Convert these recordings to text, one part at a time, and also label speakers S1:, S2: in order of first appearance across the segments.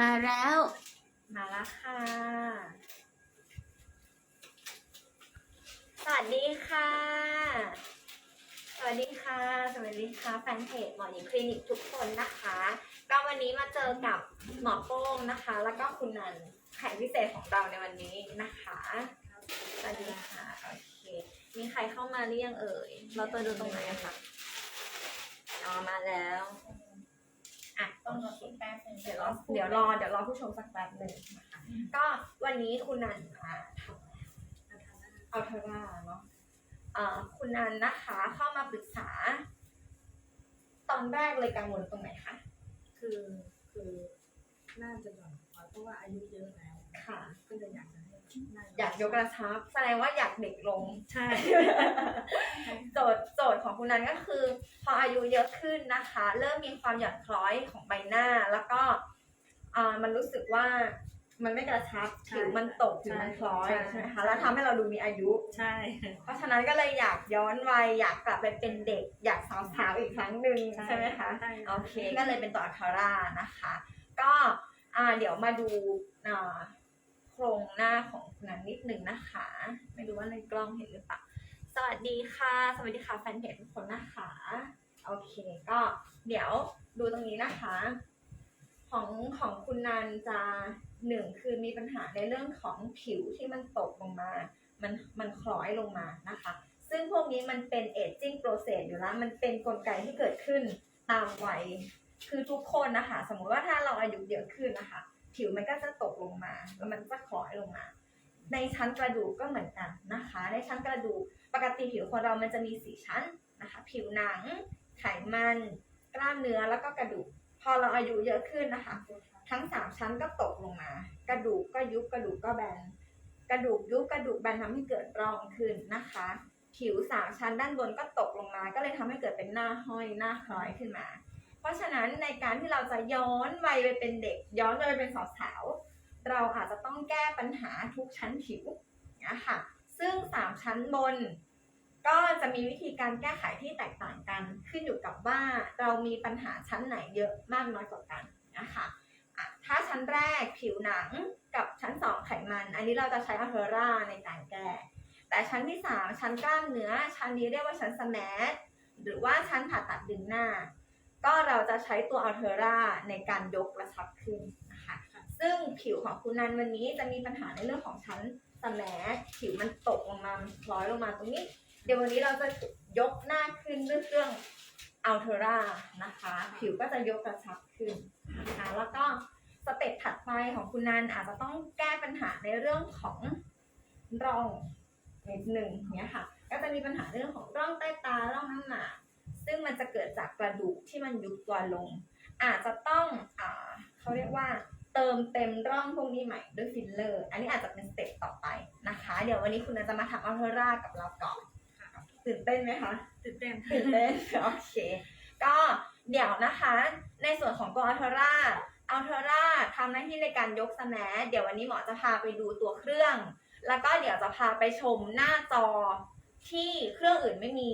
S1: มาแล้ว
S2: มาแล้วค่ะ สวัสดีค่ะ สวัสดีค่ะ สวัสดีค่ะแฟนเพจหมอหญิงคลินิกทุกคนนะคะ ก็วันนี้มาเจอกับหมอโป้งนะคะ แล้วก็คุณนันแขกพิเศษของเราในวันนี้นะคะ สวัสดีค่ะ โอเค มีใครเข้ามาหรือยังเอ่ย เราตัวดูตรงไหนอะคะอ๋อมาแล้ว อะ
S3: ต้องรอสักแป๊บนึง
S2: เดี๋ยวรอเดี๋ยวรอเดี๋ยวรอผู้ชมสักแป๊บหนึ่งนะคะก็วันนี้คุณนันมาทำเอาเทอร่าเนาะอ่าคุณนันนะคะเข้ามาปรึกษา ตอนแรกเลยกังวลตรงไหนคะ
S3: คือคือน่าจะหย่อนคอยเพราะว่าอายุเยอะแล้ว
S2: ค่ะ
S3: ก็เลยอยากจะให้น่
S2: อยากยกกระชับ แสดงว่าอยากเด็กลง
S3: ใช่
S2: โจทย์โจทย์ของ คุณนันก็คือ พออายุเยอะขึ้นนะคะ เริ่มมีความหย่อนคล้อยของใบหน้าแล้วก็อ่ามันรู้สึกว่ามันไม่กระชับผิวมันตกผิวมันคล้อยใช่ไหมคะแล้วทำให้เราดูมีอายุ
S3: ใช่
S2: เพราะฉะนั้นก็เลยอยากย้อนวัยอยากกลับไปเป็นเด็ก อยากสาวๆอีกครั้งหนึ่งใช่ไหมคะ
S3: ใช่
S2: โอเคก็เลยเป็นตัวอัลคาร่านะคะ ก็อ่าเดี๋ยวมาดูอ่าโครงหน้าของคุณนันนิดหนึ่งนะคะ ไม่รู้ว่าในกล้องเห็นหรือเปล่า สวัสดีค่ะ สวัสดีค่ะแฟนเพจทุกคนนะคะ โอเค ก็เดี๋ยวดูตรงนี้นะคะ ของของคุณนันจะหนึ่งคือมีปัญหาในเรื่องของผิวที่มันตกลงมา มันมันคล้อยลงมานะคะ ซึ่งพวกนี้มันเป็นเอจจิ้งโปรเซสอยู่แล้ว มันเป็นกลไกที่เกิดขึ้นตามวัย คือทุกคนนะคะ สมมุติว่าถ้าเราอายุเยอะขึ้นนะคะ ผิวมันก็จะตกลงมา แล้วมันจะคล้อยลงมา ในชั้นกระดูกก็เหมือนกันนะคะ ในชั้นกระดูกปกติผิวคนเรามันจะมีสี่ชั้นนะคะ ผิวหนัง ไขมัน กล้ามเนื้อแล้วก็กระดูก พอเราอายุเยอะขึ้นนะคะ ทั้งสามชั้นก็ตกลงมา กระดูกก็ยุบกระดูกก็แบน กระดูกยุบกระดูกแบนทำให้เกิดร่องขึ้นนะคะ ผิวสามชั้นด้านบนก็ตกลงมา ก็เลยทำให้เกิดเป็นหน้าห้อยหน้าคล้อยขึ้นมา เพราะฉะนั้นในการที่เราจะย้อนวัยไปเป็นเด็ก ย้อนวัยไปเป็นสาวๆ เราอาจจะต้องแก้ปัญหาทุกชั้นผิวนะคะซึ่งสามชั้นบน ก็จะมีวิธีการแก้ไขที่แตกต่างกัน ขึ้นอยู่กับว่าเรามีปัญหาชั้นไหนเยอะมากน้อยกว่ากันนะคะอะถ้าชั้นแรกผิวหนังกับชั้นสองไขมัน อันนี้เราจะใช้อัลเทอร่าในการแก้ แต่ชั้นที่สามชั้นกล้ามเนื้อ ชั้นนี้เรียกว่าชั้นสแมทหรือว่าชั้นผ่าตัดดึงหน้า ก็เราจะใช้ตัวอัลเทอร่าในการยกกระชับขึ้น ซึ่งผิวของคุณนันวันนี้จะมีปัญหาในเรื่องของชั้นสแมผิวมันตกลงมามันคล้อยลงมาตรงนี้ เดี๋ยววันนี้เราจะยกหน้าขึ้นด้วยเครื่องอัลเทอร่านะคะ ผิวก็จะยกกระชับขึ้นนะคะแล้วก็สเต็ปถัดไปของคุณนันอาจจะต้องแก้ปัญหาในเรื่องของร่องนิดหนึ่งเนี้ยค่ะ ก็จะมีปัญหาเรื่องของร่องใต้ตาร่องน้ำหมากซึ่งมันจะเกิดจากกระดูกที่มันยุบตัวลง อาจจะต้องอเขาเรียกว่า เติมเต็มร่องพวกนี้ใหม่ด้วยฟิลเลอร์ อันนี้อาจจะเป็นสเต็ปต่อไปนะคะ เดี๋ยววันนี้คุณนันจะมาทำอัลเทอร่ากับเราก่อนตื่นเต้นไหมคะ
S3: ตื่นเต้น
S2: ตื่นเต้นโอเค ก็เดี๋ยวนะคะ ในส่วนของตัวอัลเทอร่าอัลเทอร่าทำหน้าที่ในการยกสแมสเดี๋ยววันนี้หมอจะพาไปดูตัวเครื่อง แล้วก็เดี๋ยวจะพาไปชมหน้าจอที่เครื่องอื่นไม่มี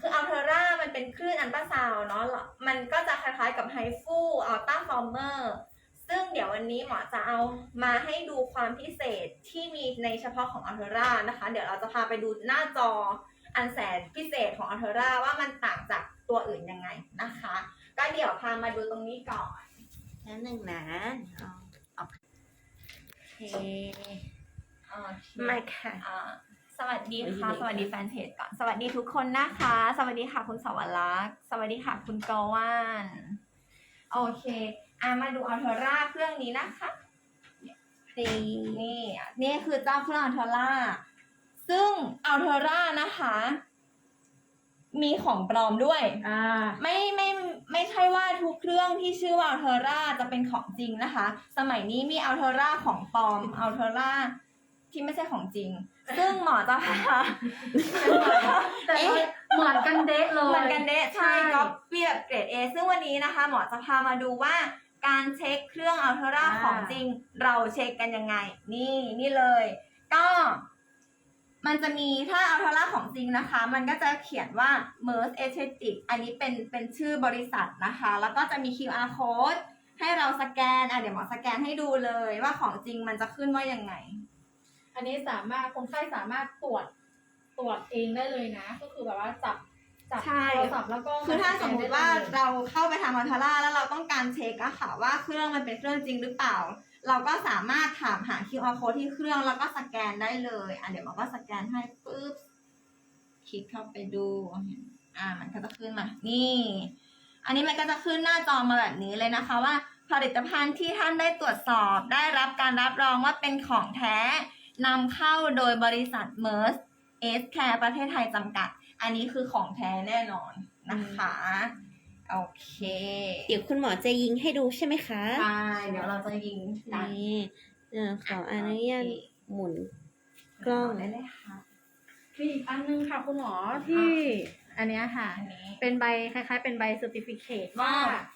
S2: คืออัลเทอร่ามันเป็นคลื่นอันตราซาวน์เนาะ มันก็จะคล้ายๆกับไฮฟูอัลต้าฟอร์เมอร์ ซึ่งเดี๋ยววันนี้หมอจะเอามาให้ดูความพิเศษที่มีในเฉพาะของอัลเทอร่านะคะ เดี๋ยวเราจะพาไปดูหน้าจออันแสนพิเศษของอัลเทอร่าว่ามันต่างจากตัวอื่นยังไงนะคะ ก็เดี๋ยวพามาดูตรงนี้ก่อน
S1: แล้วหนึ่งนะเอาเอาโอเค
S2: โอเค
S1: มาค่ะ
S2: อ่าสวัสดีค่ะ
S1: ส
S2: ส
S1: วั
S2: วั
S1: ส
S2: ส
S1: ดี
S2: ดี
S1: ค่ะ
S2: แฟนเพจก่อน สวัสดีทุกคนนะคะ สวัสดีค่ะคุณสวรักษ์สวัสดีค่ะคุณกวาน โอเค อะมาดูอัลเทอร่าเครื่องนี้นะคะนี่นี่นี่คือเจ้าเครื่องอัลเทอร่าซึ่งอัลเทอร่านะคะ มีของปลอมด้วย
S3: อ่า
S2: ไม่ไม่ไม่ใช่ว่าทุกเครื่องที่ชื่อว่าอัลเทอร่าจะเป็นของจริงนะคะ สมัยนี้มีอัลเทอร่าของปลอมอัลเทอร่าที่ไม่ใช่ของจริง ซึ่งหมอจะพา
S3: แต่เหมือนกันเดะเลย
S2: เหมือนกันเดะใช่
S3: ใช่
S2: ก็เปรียบเกรด A ซึ่งวันนี้นะคะ หมอจะพามาดูว่า การเช็คเครื่องอัลเทอร่า
S3: อ่า
S2: ของจริงเราเช็คกันยังไง นี่นี่เลย ก็ มันจะมีถ้าอัลเทอร่าของจริงนะคะ มันก็จะเขียนว่า MERS Aesthetic อันนี้เป็นเป็นชื่อบริษัทนะคะ แล้วก็จะมี QR code ให้เราสแกนอะเดี๋ยวหมอสแกนให้ดูเลยว่าของจริงมันจะขึ้นว่ายังไง
S3: อันนี้สามารถคนไข้สามารถตรวจตรวจเองได้เลยนะ ก็คือแบบว่าจับ จับ
S2: ใช่
S3: โทรศัพท์แล้วก็
S2: คือถ้าสมมติว่า
S3: ได้เลย
S2: เราเข้าไปทำอัลทาร่าแล้วเราต้องการเช็คอะค่ะว่าเครื่องมันเป็นเครื่องจริงหรือเปล่า เราก็สามารถถามหา QR code ที่เครื่องแล้วก็สแกนได้เลยอะเดี๋ยวหมอก็สแกนให้ปุ๊บคลิกเข้าไปดูอ่ามันก็จะขึ้นมานี่ อันนี้มันก็จะขึ้นหน้าจอมาแบบนี้เลยนะคะว่า ผลิตภัณฑ์ที่ท่านได้ตรวจสอบได้รับการรับรองว่าเป็นของแท้นำเข้าโดยบริษัทเมอร์สเอสแคร์ประเทศไทยจำกัด อันนี้คือของแท้แน่นอนนะคะ โอเค
S1: เดี๋ยวคุณหมอจะยิงให้ดูใช่ไหมคะ
S2: ใช่เดี๋ยวเราจะยิงกัน
S1: นี่เดี๋ยวขออนุญาตหมุนกล้อง
S2: ได้เลยค่ะ
S3: มีอีกอันนึงค่ะคุณหมอที่ อันเนี้ยค่ะ
S2: อันนี้
S3: เป็นใบคล้ายๆ เป็นใบเซอร์ติฟิเคตว่า
S2: ว่าวัคซี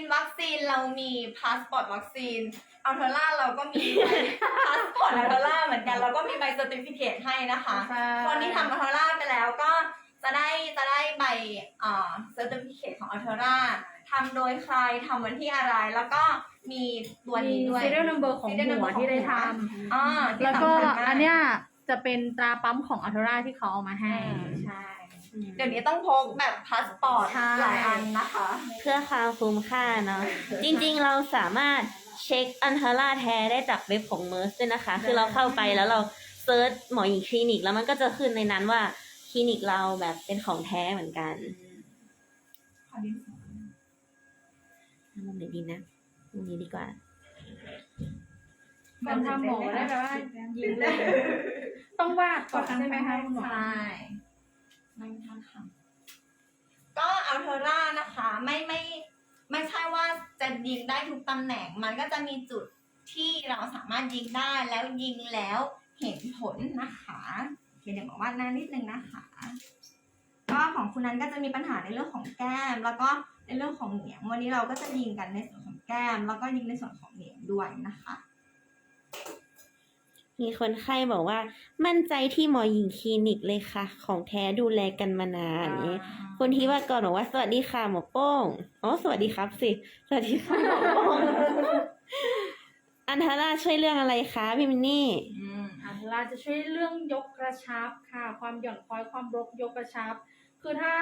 S2: นวัคซีนเรามีพาสปอร์ตวัคซีนอัลเทอร่าเราก็มีพาสปอร์ตอัลเทอร่าเหมือนกันเราก็มีใบเซอร์ติฟิเคตให้นะคะ
S3: ใช่
S2: คนที่ทำอัลเทอร่าไปแล้วก็จะได้จะได้ใบอ่าเซอร์ติฟิเคตของอัลเทอร่าทำโดยใครทำวันที่อะไรแล้วก็มีตัว
S3: มี
S2: นี้ด้วย
S3: serial number ของ
S2: serial
S3: หั
S2: number
S3: วที่ได้ท
S2: ของหัวอ่าำที่
S3: แล้วก็
S2: สำคัญมา
S3: อันเนี้ยจะเป็นตราปั๊มของอัลเทอร่าที่เขาเอามาให้
S2: อืม
S3: ใช่
S2: เดี๋ยวนี้ต้องพกแบบพาสปอร์ต
S3: ใช่
S2: หลายอันนะคะ
S1: เพื่อความคุ้มค่าเนาะจริงๆเราสามารถเช็คอันทาร่าแท้ได้จากเว็บของเมอร์สด้วยนะคะ คือเราเข้าไปแล้วเราเซิร์ชหมอหญิงคลินิก แล้วมันก็จะขึ้นในนั้นว่าคลินิกเราแบบเป็นของแท้เหมือนกันเอามุมไหนดีนะมุมนี้ดีกว่า
S3: ก่อนทำหมอได้แบบว่ายิงเลยต้องวาดก่อนใช่ไหมคะคุณหมอ
S2: ใช่ ไม่ท่าทำก็อัลเทอร่านะคะไม่ไม่ไม่ใช่ว่าจะยิงได้ทุกตำแหน่ง มันก็จะมีจุดที่เราสามารถยิงได้แล้วยิงแล้วเห็นผลนะคะเคเดี๋ยวบอกว่าหน้านิดนึงนะคะ ก็ของคุณนั้นก็จะมีปัญหาในเรื่องของแก้ม แล้วก็ในเรื่องของเหนียงวันนี้เราก็จะยิงกันในส่วนของแก้ม แล้วก็ยิงในส่วนของเหนียงด้วยนะคะ
S1: มีคนไข้บอกว่า มั่นใจที่หมอหญิงคลินิกเลยค่ะ ของแท้ดูแลกันมานานนี้คุณทีว่าก่อนบอกว่าสวัสดีค่ะหมอโป้งอ๋อสวัสดีครับสิสวัสดีค่ะหมอโป้งอันทาร่าช่วยเรื่องอะไรคะพี่มินนี่
S2: อืม
S3: อัลเทอร่าจะช่วยเรื่องยกกระชับค่ะ ความหย่อนคล้อยความบล็อกยกกระชับ คือถ้า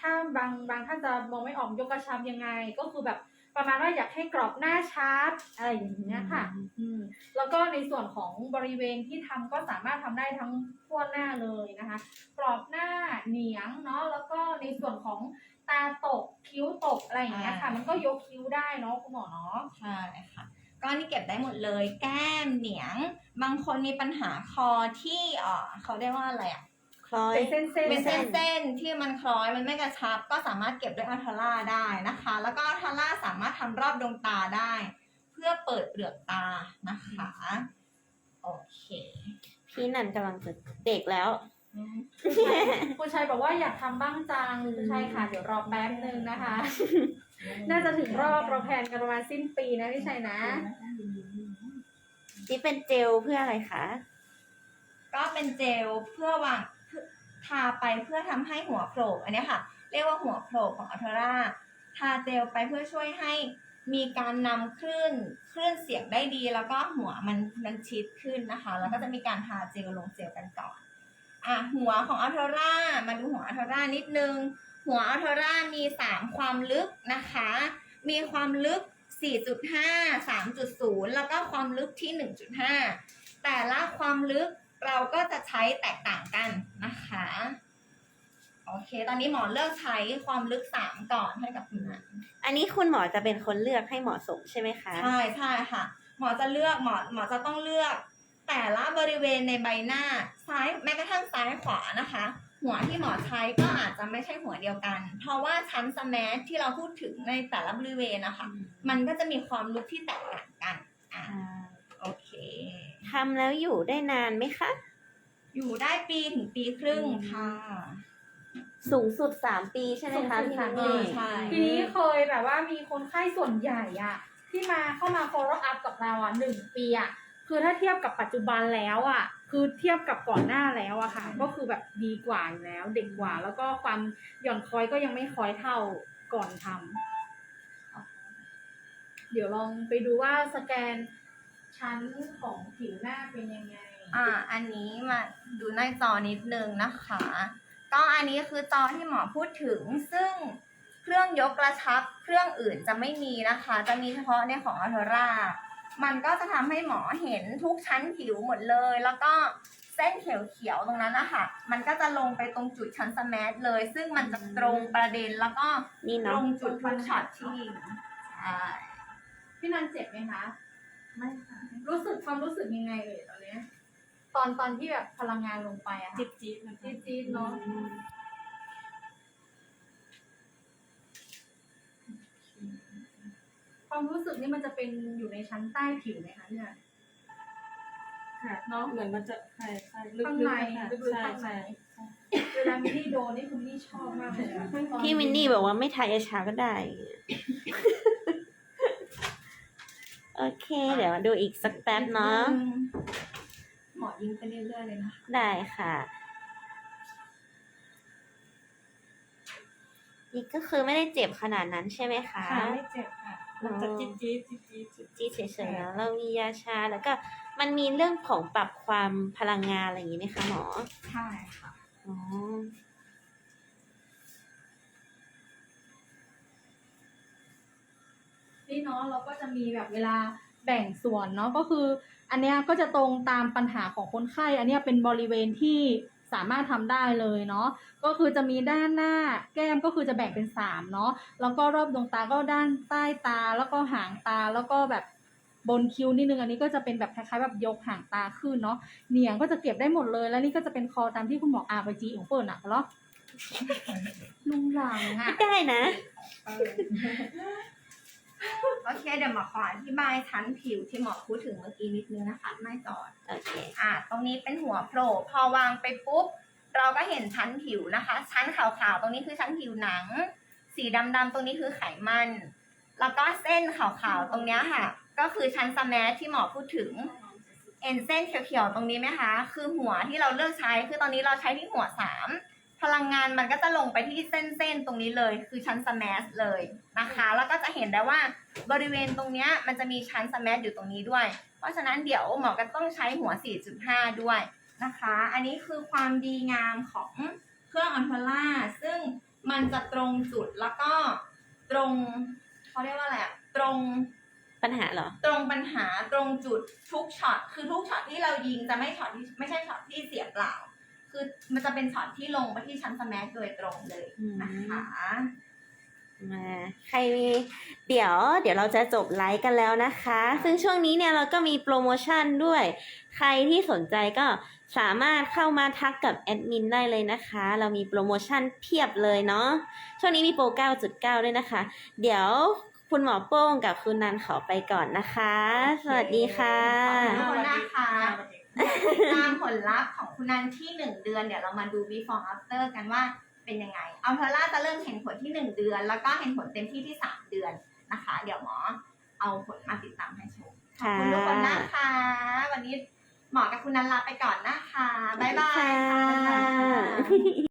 S3: ถ้าบางบางท่านจะมองไม่ออกยกกระชับยังไง ก็คือแบบ ประมาณว่าอยากให้กรอบหน้าชัดอะไรอย่างเงี้ยค่ะ อืมแล้วก็ในส่วนของบริเวณที่ทำก็สามารถทำได้ทั้งทั่วหน้าเลยนะคะ กรอบหน้าเหนียงเนาะแล้วก็ในส่วนของตาตกคิ้วตกอะไรอย่างเงี้ยค่ะ
S2: อ่ามั
S3: มันก็ยกคิ้วได้เนาะคุณหมอเนาะ
S2: ใช่ค่ะก็นี่เก็บได้หมดเลย แก้มเหนียง บางคนมีปัญหาคอที่เอ่อเขาเรียกว่าอะไรอะ
S1: คล้อย
S3: เป็นเส้นเส้น
S2: เป็นเส้นๆที่มันคล้อยมันไม่กระชับ ก็สามารถเก็บด้วยอัลทาร่าได้นะคะ แล้วก็อัลทาร่าสามารถทำรอบดวงตาได้ เพื่อเปิดเปลือกตานะคะโอเค
S1: พี่นันกำลังจะเด็กแล้ว
S3: คุณชัยบอกว่าอยากทำบ้างจังคุณชัยค่ะเดี๋ยวรอแป๊บนึงนะคะ น่าจะถึงรอบเราแพลนกันประมาณสิ้นปีนะพี่ชัยนะ
S1: นี่เป็นเจลเพื่ออะไรคะ
S2: ก็เป็นเจลเพื่อวางเพื่อ ทาไปเพื่อทำให้หัวโผล่อันนี้ค่ะ เรียกว่าหัวโผล่ของอัลทร่าทาเจลไปเพื่อช่วยให้มีการนำคลื่นคลื่นเสียงได้ดี แล้วก็หัวมันมันชิดขึ้นนะคะ แล้วก็จะมีการทาเจลลงเจลกันก่อนอะหัวของอัลทร่ามาดูหัวอัลทร่านิดนึง หัวอัลทร่ามีสามความลึกนะคะ มีความลึก 4.5 3.0 แล้วก็ความลึกที่ 1.5 แต่ละความลึก เราก็จะใช้แตกต่างกันนะคะโอเค ตอนนี้หมอเลือกใช้ความลึก3ก่อนให้กับคุณนัน
S1: อันนี้คุณหมอจะเป็นคนเลือกให้เหมาะสมใช่ไหมคะ
S2: ใช่ใช่ค่ะ หมอจะเลือกหมอหมอจะต้องเลือกแต่ละบริเวณในใบหน้าซ้ายแม้กระทั่งซ้ายขวานะคะ หัวที่หมอใช้ก็อาจจะไม่ใช่หัวเดียวกัน เพราะว่าชั้นสแมสที่เราพูดถึงในแต่ละบริเวณนะคะ มันก็จะมีความลึกที่แตกต่างกันอะ
S1: อ่า
S2: โอเค
S1: ทำแล้วอยู่ได้นานไหมคะ
S2: อยู่ได้ปีถึงปีครึ่งค่ะ
S1: สูงสุดสามปีใช่ไหมคะ
S3: สูงสุด
S1: พี่
S3: สาม
S1: มิน
S3: ปี
S1: นี่
S2: ใช่
S3: ทีนี้เคยแบบว่ามีคนไข้ส่วนใหญ่อะที่มาเข้ามา follow up กับเราอะหนึ่งปีอะคือถ้าเทียบกับปัจจุบันแล้วอะคือเทียบกับก่อนหน้าแล้วอะค่ะ ก็คือแบบดีกว่าอยู่แล้ว เด็กกว่า แล้วก็ความหย่อนคล้อยก็ยังไม่คล้อยเท่าก่อนทำเดี๋ยวลองไปดูว่าสแกน ชั้นของผิวหน้าเป็นยังไง
S2: อ่า อันนี้มาดูหน้าจอนิดนึงนะคะ ก็อันนี้คือจอที่หมอพูดถึง ซึ่งเครื่องยกกระชับ เครื่องอื่นจะไม่มีนะคะ จะมีเฉพาะในของอัลเทรามันก็จะทำให้หมอเห็นทุกชั้นผิวหมดเลย แล้วก็เส้นเขียวๆตรงนั้นนะคะมันก็จะลงไปตรงจุดชั้นสแมทเลย ซึ่งมันจะตรงประเด็นแล้วก็
S1: นี่
S2: ตร
S1: เนาะ
S2: งจุดทุกช็อตที่ยิงใช่
S3: พี่นันเจ็บไหมคะ
S2: ไม่ค่ะ
S3: รู้สึกความรู้สึกยังไงเอ่ยตอนเนี้ยตอนตอนที่แบบพลังงานลงไปอะค่ะ
S4: จี๊ดจี๊ดนะคะ
S3: จี๊ดจี๊ดเนาะความรู้สึกนี่มันจะเป็นอยู่ในชั้นใต้ผิวไหมคะเนี่ย
S4: ค่ะ
S3: เนาะ
S4: เหมือนมันจะใช่ใช่ลึก
S3: ข้าง
S4: ๆ
S3: ใน
S4: ค่ะ
S3: ลึกๆ
S4: ใช่
S3: ข้างใน
S4: ใช่
S3: เวลามินนี่โดนนี่คุณนี่ชอบมากเลยอะ
S1: พี่มินนี่บอกว่าไม่ทายาชาก็ได้ โอเค เดี๋ยวมาดูอีกสักแป๊บเนาะ
S2: หมอยิงไปเรื่อยๆเลยนะคะ
S1: ได้ค่ะนี่ก็คือไม่ได้เจ็บขนาดนั้นใช่ไหมคะ
S4: ค่ะไม่เจ็บค่ะมันจะจี๊ดจี๊ดจี๊ดจี๊ดจี๊ด
S1: จี้เฉยๆแล้วเรามียาชาแล้วก็มันมีเรื่องของปรับความพลังงานอะไรอย่างนี้ไหมคะหมอ
S2: ใช่ค่ะ
S1: อ๋อ
S3: นี่เนาะเราก็จะมีแบบเวลาแบ่งส่วนเนาะก็คือ อันเนี้ยก็จะตรงตามปัญหาของคนไข้ อันเนี้ยเป็นบริเวณที่สามารถทำได้เลยเนาะก็คือจะมีด้านหน้าแก้มก็คือจะแบ่งเป็นสามเนาะแล้วก็รอบดวงตาก็ด้านใต้ตาแล้วก็หางตาแล้วก็แบบบนคิ้วนิดนึงอันนี้ก็จะเป็นแบบคล้ายๆแบบยกหางตาขึ้นเนาะเหนียงก็จะเก็บได้หมดเลยแล้วนี่ก็จะเป็นคอตามที่คุณหมออาไปจีของเปิดหนักเหรอลุงหลังอะ
S1: ไม่ได้นะ
S2: โอเคเดี๋ยวหมอขออธิบายชั้นผิวที่หมอพูดถึงเมื่อกี้นิดนึงนะคะไม่จอด
S1: โอเค
S2: อ่าตรงนี้เป็นหัวโผล่พอวางไปปุ๊บ เราก็เห็นชั้นผิวนะคะ ชั้นขาวๆตรงนี้คือชั้นผิวหนัง สีดำๆตรงนี้คือไขมัน แล้วก็เส้นขาวๆตรงเนี้ยค่ะ ก็คือชั้นสแมทที่หมอพูดถึงเอ็นเส้นเขียวๆตรงนี้ไหมคะ คือหัวที่เราเลือกใช้คือตอนนี้เราใช้ที่หัวสาม พลังงานมันก็จะลงไปที่เส้นๆตรงนี้เลย คือชั้นสแมสเลยนะคะ แล้วก็จะเห็นได้ว่าบริเวณตรงเนี้ยมันจะมีชั้นสแมสอยู่ตรงนี้ด้วย เพราะฉะนั้นเดี๋ยวหมอก็ต้องใช้หัว 4.5 ด้วยนะคะ อันนี้คือความดีงามของเครื่องอัลพาร่าซึ่งมันจะตรงจุดแล้วก็ตรงเขาเรียกว่าอะไรอะตรง
S1: ปัญหาเหรอ
S2: ตรงปัญหาตรงจุดทุกช็อตคือทุกช็อตที่เรายิงจะไม่ช็อตที่ไม่ใช่ช็อตที่เสียเปล่า คือมันจะเป็นช็อตที่ลงไปที่ชั้นสแมทโดยตรงเลยนะคะ
S1: มาใครมีเดี๋ยว เดี๋ยวเราจะจบไลฟ์กันแล้วนะคะ ซึ่งช่วงนี้เนี่ยเราก็มีโปรโมชั่นด้วย ใครที่สนใจก็สามารถเข้ามาทักกับแอดมินได้เลยนะคะ เรามีโปรโมชั่นเพียบเลยเนาะ ช่วงนี้มีโปร 9.9 ด้วยนะคะ เดี๋ยวคุณหมอโป้งกับคุณนันขอไปก่อนนะคะ สวัสดีค่ะ
S2: ขอบคุณนะคะ ตามผลลัพธ์ของคุณนันที่หนึ่งเดือนเดี๋ยวเรามาดู before after กันว่าเป็นยังไงอัลพาร่าจะเริ่มเห็นผลที่หนึ่งเดือน แล้วก็เห็นผลเต็มที่ที่สามเดือนนะคะ เดี๋ยวหมอเอาผลมาติดตามให้ชมขอบคุณทุกคนนะคะ วันนี้หมอกับคุณนันลาไปก่อนนะคะ บ๊ายบายค่ะ
S1: ค่ะ